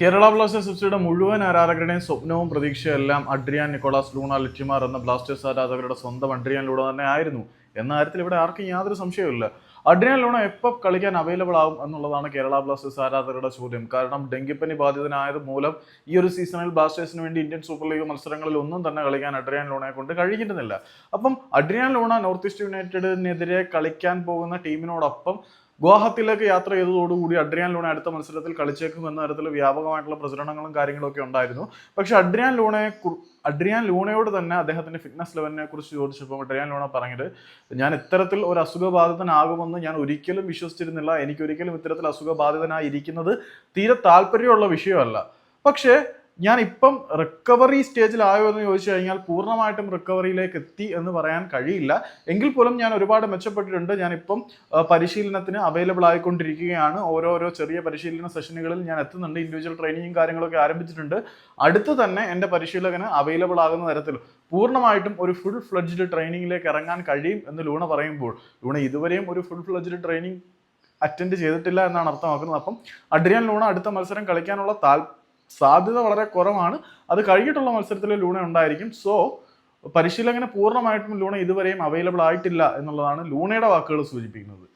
Kerala Blasters F സിയുടെ മുഴുവൻ ആരാധകരുടെയും സ്വപ്നവും പ്രതീക്ഷയും എല്ലാം അഡ്രിയാൻ നിക്കോളാസ് ലൂണ ലിറ്റിമാർ എന്ന ബ്ലാസ്റ്റേഴ്സ് ആരാധകരുടെ സ്വന്തം അഡ്രിയാൻ ലൂണ തന്നെ ആയിരുന്നു. എന്ന കാര്യത്തിൽ ഇവിടെ ആർക്കും യാതൊരു സംശയവുമില്ല അഡ്രിയാൻ ലൂണ എപ്പോൾ കളിക്കാൻ അവൈലബിൾ ആവും എന്നുള്ളതാണ് കേരള ബ്ലാസ്റ്റേഴ്സ് ആരാധകരുടെ ചോദ്യം. കാരണം ഡെങ്കിപ്പനി ബാധിതനായത് മൂലം ഈ ഒരു സീസണിൽ ബ്ലാസ്റ്റേഴ്സിന് വേണ്ടി ഇന്ത്യൻ സൂപ്പർ ലീഗ് മത്സരങ്ങളിൽ ഒന്നും തന്നെ കളിക്കാൻ അഡ്രിയാൻ ലൂണയെ കൊണ്ട് കഴിഞ്ഞിരുന്നില്ല. അപ്പം അഡ്രിയാൻ ലൂണ നോർത്ത് ഈസ്റ്റ് യുണൈറ്റഡിനെതിരെ കളിക്കാൻ പോകുന്ന ടീമിനോടൊപ്പം ഗുവാഹത്തിയിലേക്ക് യാത്ര ചെയ്തതോടുകൂടി അഡ്രിയാൻ ലൂണ അടുത്ത മത്സരത്തിൽ കളിച്ചേക്കും എന്ന തരത്തിൽ വ്യാപകമായിട്ടുള്ള പ്രചരണങ്ങളും കാര്യങ്ങളൊക്കെ ഉണ്ടായിരുന്നു. പക്ഷെ അഡ്രിയാൻ ലൂണയെ അഡ്രിയാൻ ലൂണയോട് തന്നെ അദ്ദേഹത്തിന്റെ ഫിറ്റ്നസ് ലെവലിനെ കുറിച്ച് ചോദിച്ചപ്പോൾ അഡ്രിയാൻ ലൂണ പറഞ്ഞത് ഞാൻ ഇത്തരത്തിൽ ഒരു അസുഖബാധിതനാകുമെന്ന് ഞാൻ ഒരിക്കലും വിശ്വസിച്ചിരുന്നില്ല. എനിക്ക് ഒരിക്കലും ഇത്തരത്തിൽ അസുഖബാധിതനായിരിക്കുന്നത് തീരെ താല്പര്യമുള്ള വിഷയമല്ല. പക്ഷേ ഞാൻ ഇപ്പം റിക്കവറി സ്റ്റേജിലായോ എന്ന് ചോദിച്ചു കഴിഞ്ഞാൽ പൂർണമായിട്ടും റിക്കവറിയിലേക്ക് എത്തി എന്ന് പറയാൻ കഴിയില്ല. എങ്കിൽ പോലും ഞാൻ ഒരുപാട് മെച്ചപ്പെട്ടിട്ടുണ്ട്. ഞാനിപ്പം പരിശീലനത്തിന് അവൈലബിൾ ആയിക്കൊണ്ടിരിക്കുകയാണ്. ഓരോരോ ചെറിയ പരിശീലന സെഷനുകളിൽ ഞാൻ എത്തുന്നുണ്ട്. ഇൻഡിവിജ്വൽ ട്രെയിനിങ്ങും കാര്യങ്ങളൊക്കെ ആരംഭിച്ചിട്ടുണ്ട്. അടുത്ത് തന്നെ എന്റെ പരിശീലകന് അവൈലബിൾ ആകുന്ന തരത്തിൽ പൂർണമായിട്ടും ഒരു ഫുൾ ഫ്ലഡ്ജ്ഡ് ട്രെയിനിങ്ങിലേക്ക് ഇറങ്ങാൻ കഴിയും എന്ന് ലൂണ പറയുമ്പോൾ ലൂണ ഇതുവരെയും ഒരു ഫുൾ ഫ്ലഡ്ജ്ഡ് ട്രെയിനിങ് അറ്റൻഡ് ചെയ്തിട്ടില്ല എന്നാണ് അർത്ഥമാക്കുന്നത്. അപ്പം അഡ്രിയാൻ ലൂണ അടുത്ത മത്സരം കളിക്കാനുള്ള താൽ സാധ്യത വളരെ കുറവാണ്. അത് കഴിഞ്ഞിട്ടുള്ള മത്സരത്തിൽ ലൂണ ഉണ്ടായിരിക്കും. സോ പരിശീലകന് പൂർണമായിട്ടും ലൂണ ഇതുവരെയും അവൈലബിൾ ആയിട്ടില്ല എന്നുള്ളതാണ് ലൂണയുടെ വാക്കുകൾ സൂചിപ്പിക്കുന്നത്.